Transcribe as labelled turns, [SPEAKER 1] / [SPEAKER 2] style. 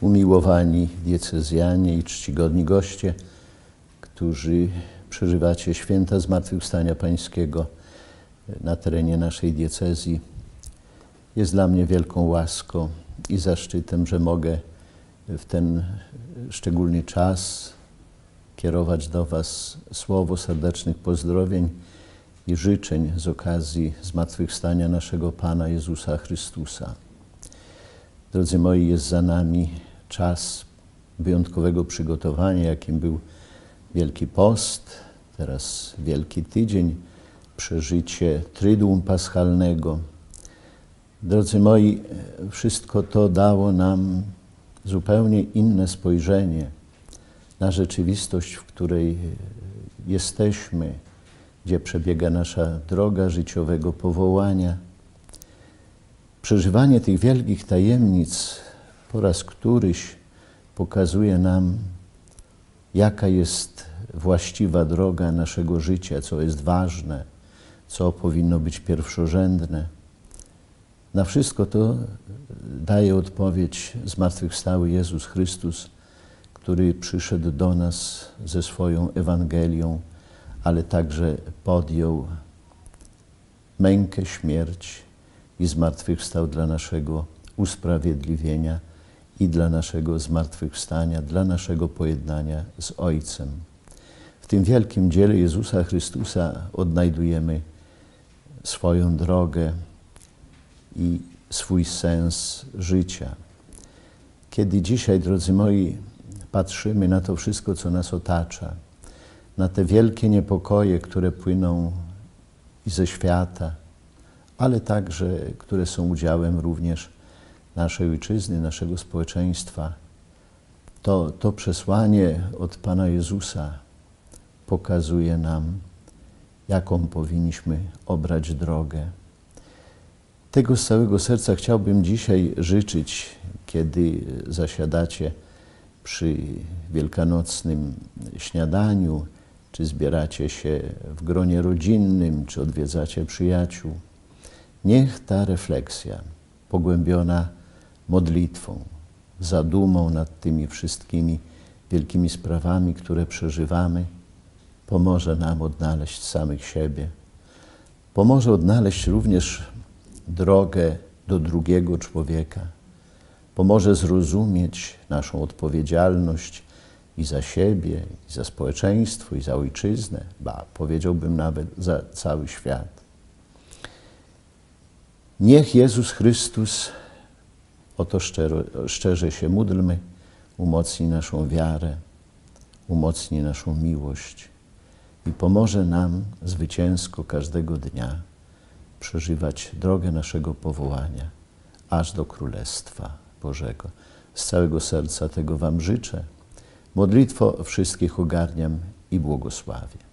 [SPEAKER 1] umiłowani diecezjanie i czcigodni goście, którzy przeżywacie święta Zmartwychwstania Pańskiego na terenie naszej diecezji. Jest dla mnie wielką łaską i zaszczytem, że mogę w ten szczególny czas kierować do Was słowo serdecznych pozdrowień i życzeń z okazji zmartwychwstania naszego Pana Jezusa Chrystusa. Drodzy moi, jest za nami czas wyjątkowego przygotowania, jakim był Wielki Post, teraz Wielki Tydzień, przeżycie Tryduum Paschalnego. Drodzy moi, wszystko to dało nam zupełnie inne spojrzenie na rzeczywistość, w której jesteśmy, gdzie przebiega nasza droga życiowego powołania. Przeżywanie tych wielkich tajemnic po raz któryś pokazuje nam, jaka jest właściwa droga naszego życia, co jest ważne, co powinno być pierwszorzędne. Na wszystko to daje odpowiedź zmartwychwstały Jezus Chrystus, który przyszedł do nas ze swoją Ewangelią, ale także podjął mękę, śmierć i zmartwychwstał dla naszego usprawiedliwienia i dla naszego zmartwychwstania, dla naszego pojednania z Ojcem. W tym wielkim dziele Jezusa Chrystusa odnajdujemy swoją drogę i swój sens życia. Kiedy dzisiaj, drodzy moi, patrzymy na to wszystko, co nas otacza, na te wielkie niepokoje, które płyną ze świata, ale także, które są udziałem również naszej ojczyzny, naszego społeczeństwa, to, to przesłanie od Pana Jezusa pokazuje nam, jaką powinniśmy obrać drogę. Tego z całego serca chciałbym dzisiaj życzyć, kiedy zasiadacie przy wielkanocnym śniadaniu, czy zbieracie się w gronie rodzinnym, czy odwiedzacie przyjaciół. Niech ta refleksja pogłębiona modlitwą, zadumą nad tymi wszystkimi wielkimi sprawami, które przeżywamy, pomoże nam odnaleźć samych siebie. Pomoże odnaleźć również drogę do drugiego człowieka. Pomoże zrozumieć naszą odpowiedzialność i za siebie, i za społeczeństwo, i za ojczyznę, ba, powiedziałbym nawet za cały świat. Niech Jezus Chrystus, o to szczero, szczerze się módlmy, umocni naszą wiarę, umocni naszą miłość i pomoże nam zwycięsko każdego dnia przeżywać drogę naszego powołania aż do Królestwa Bożego. Z całego serca tego Wam życzę. Modlitwo wszystkich ogarniam i błogosławię.